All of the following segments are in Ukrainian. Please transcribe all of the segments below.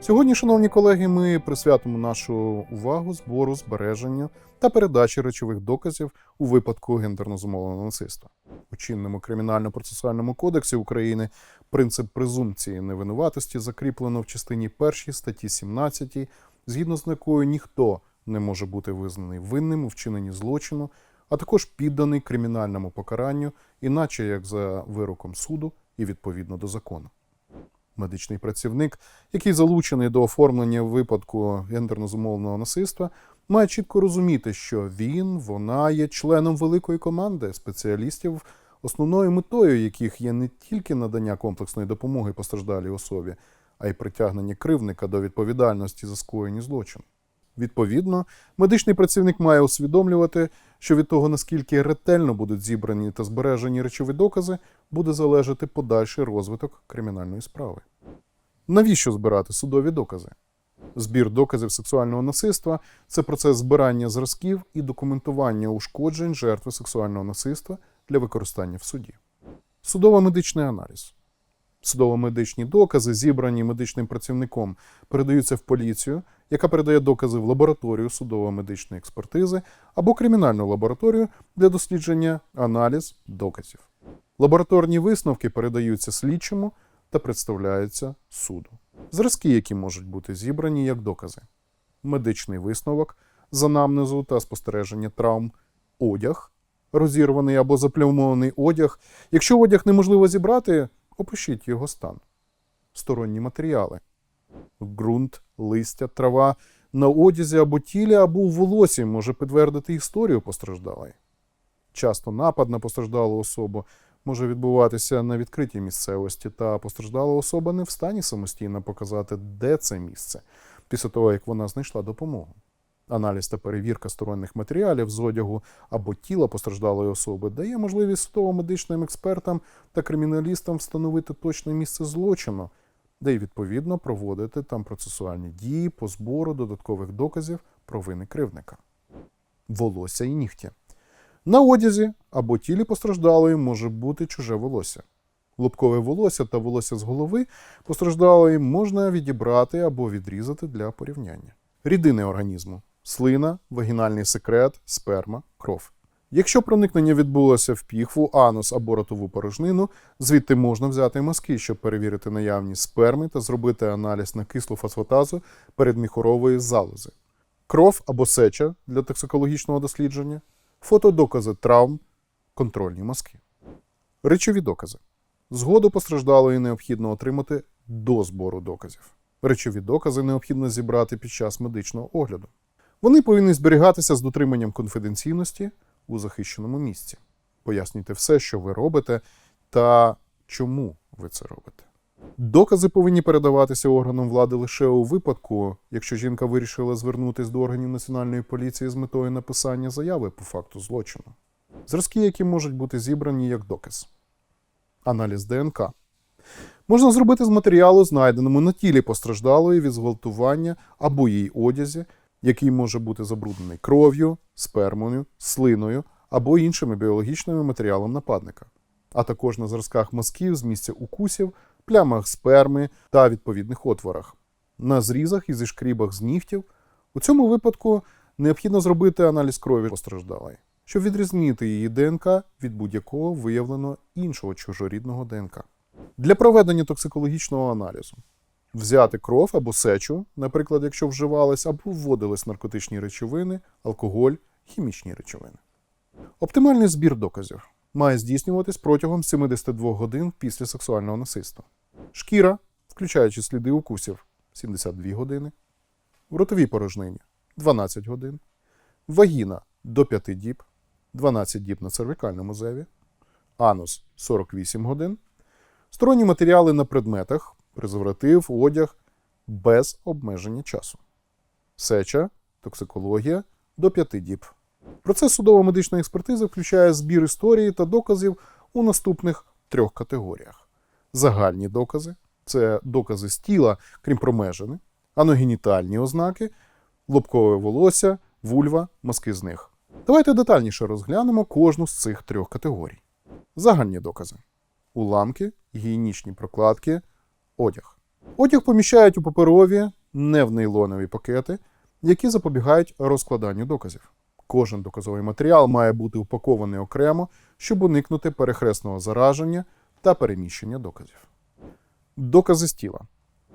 Сьогодні, шановні колеги, ми присвятимо нашу увагу збору, збереженню та передачі речових доказів у випадку гендерно зумовленого насильства. У чинному кримінально-процесуальному кодексі України принцип презумпції невинуватості закріплено в частині 1 статті 17, згідно з якою ніхто не може бути визнаний винним у вчиненні злочину, а також підданий кримінальному покаранню, іначе як за вироком суду і відповідно до закону. Медичний працівник, який залучений до оформлення випадку гендерно зумовленого насильства, має чітко розуміти, що він, вона є членом великої команди спеціалістів, основною метою яких є не тільки надання комплексної допомоги постраждалій особі, а й притягнення кривника до відповідальності за скоєні злочин. Відповідно, медичний працівник має усвідомлювати, що від того, наскільки ретельно будуть зібрані та збережені речові докази, буде залежати подальший розвиток кримінальної справи. Навіщо збирати судові докази? Збір доказів сексуального насильства це процес збирання зразків і документування ушкоджень жертви сексуального насильства для використання в суді. Судово-медичний аналіз. Судово-медичні докази, зібрані медичним працівником, передаються в поліцію, яка передає докази в лабораторію судово-медичної експертизи або кримінальну лабораторію для дослідження аналіз доказів. Лабораторні висновки передаються слідчому та представляються суду. Зразки, які можуть бути зібрані як докази: медичний висновок з анамнезу та спостереження травм, одяг, розірваний або заплямований одяг. Якщо одяг неможливо зібрати, опишіть його стан. Сторонні матеріали: ґрунт, листя, трава на одязі або тілі, або у волосі може підтвердити історію постраждалої. Часто напад на постраждалу особу може відбуватися на відкритій місцевості, та постраждала особа не в стані самостійно показати, де це місце, після того, як вона знайшла допомогу. Аналіз та перевірка сторонніх матеріалів з одягу або тіла постраждалої особи дає можливість судово-медичним експертам та криміналістам встановити точне місце злочину, де й відповідно проводити там процесуальні дії по збору додаткових доказів про вини кривника. Волосся і нігті. На одязі або тілі постраждалої може бути чуже волосся. Лобкове волосся та волосся з голови постраждалої можна відібрати або відрізати для порівняння. Рідини організму: слина, вагінальний секрет, сперма, кров. Якщо проникнення відбулося в піхву, анус або ротову порожнину, звідти можна взяти мазки, щоб перевірити наявність сперми та зробити аналіз на кислу фосфатазу передміхорової залози. Кров або сеча для токсикологічного дослідження, фотодокази травм, контрольні мазки. Речові докази. Згоду постраждалої необхідно отримати до збору доказів. Речові докази необхідно зібрати під час медичного огляду. Вони повинні зберігатися з дотриманням конфіденційності у захищеному місці. Пояснюйте все, що ви робите, та чому ви це робите. Докази повинні передаватися органам влади лише у випадку, якщо жінка вирішила звернутися до органів національної поліції з метою написання заяви по факту злочину. Зразки, які можуть бути зібрані як доказ. Аналіз ДНК. Можна зробити з матеріалу, знайденому на тілі постраждалої від зґвалтування або її одязі, який може бути забруднений кров'ю, спермою, слиною або іншими біологічними матеріалами нападника, а також на зразках мазків з місця укусів, плямах сперми та відповідних отворах, на зрізах і зі шкрібах з нігтів. У цьому випадку необхідно зробити аналіз крові постраждалої, щоб відрізнити її ДНК від будь-якого виявлено іншого чужорідного ДНК. Для проведення токсикологічного аналізу взяти кров або сечу, наприклад, якщо вживались або вводились наркотичні речовини, алкоголь, хімічні речовини. Оптимальний збір доказів має здійснюватись протягом 72 годин після сексуального насильства. Шкіра, включаючи сліди укусів, 72 години, в ротовій порожнині 12 годин, вагіна до 5 діб, 12 діб на цервікальному зеві, анус 48 годин, сторонні матеріали на предметах, презерватив, одяг без обмеження часу. Сеча, токсикологія до 5 діб. Процес судово-медичної експертизи включає збір історії та доказів у наступних трьох категоріях: загальні докази це докази з тіла, крім промежини, аногенітальні ознаки, лобкове волосся, вульва, мазки з них. Давайте детальніше розглянемо кожну з цих трьох категорій. Загальні докази: уламки, гігієнічні прокладки, одяг. Одяг поміщають у паперові не в нейлонові пакети, які запобігають розкладанню доказів. Кожен доказовий матеріал має бути упакований окремо, щоб уникнути перехресного зараження та переміщення доказів. Докази з тіла.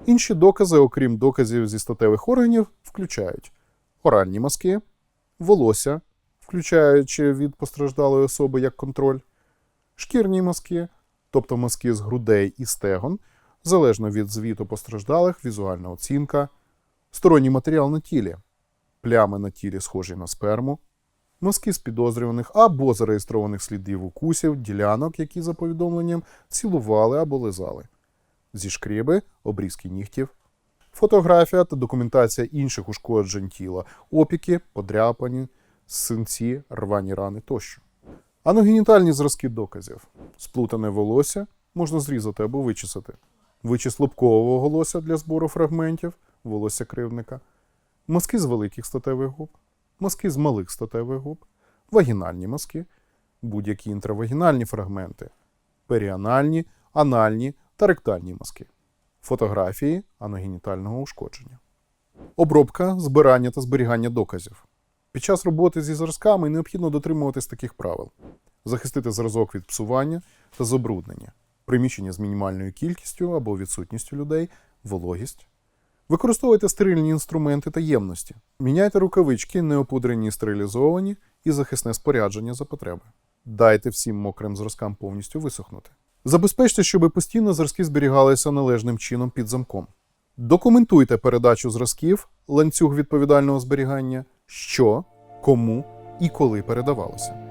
Інші докази, окрім доказів зі статевих органів, включають оральні мазки, волосся, включаючи від постраждалої особи як контроль, шкірні мазки, тобто мазки з грудей і стегон, залежно від звіту постраждалих, візуальна оцінка, сторонній матеріал на тілі, плями на тілі, схожі на сперму, мазки з підозрюваних або зареєстрованих слідів укусів, ділянок, які за повідомленням цілували або лизали, зішкріби, обрізки нігтів, фотографія та документація інших ушкоджень тіла, опіки, подряпані, синці, рвані рани тощо. Аногенітальні зразки доказів. Сплутане волосся можна зрізати або вичесати. Вичіс лобкового волосся для збору фрагментів, волосся кривника, мазки з великих статевих губ, мазки з малих статевих губ, вагінальні мазки, будь-які інтравагінальні фрагменти, періанальні, анальні та ректальні мазки, фотографії аногенітального ушкодження. Обробка, збирання та зберігання доказів. Під час роботи зі зразками необхідно дотримуватись таких правил: захистити зразок від псування та забруднення, приміщення з мінімальною кількістю або відсутністю людей, вологість. Використовуйте стерильні інструменти та ємності. Міняйте рукавички, неопудрені і стерилізовані, і захисне спорядження за потреби. Дайте всім мокрим зразкам повністю висохнути. Забезпечте, щоб постійно зразки зберігалися належним чином під замком. Документуйте передачу зразків, ланцюг відповідального зберігання, що, кому і коли передавалося.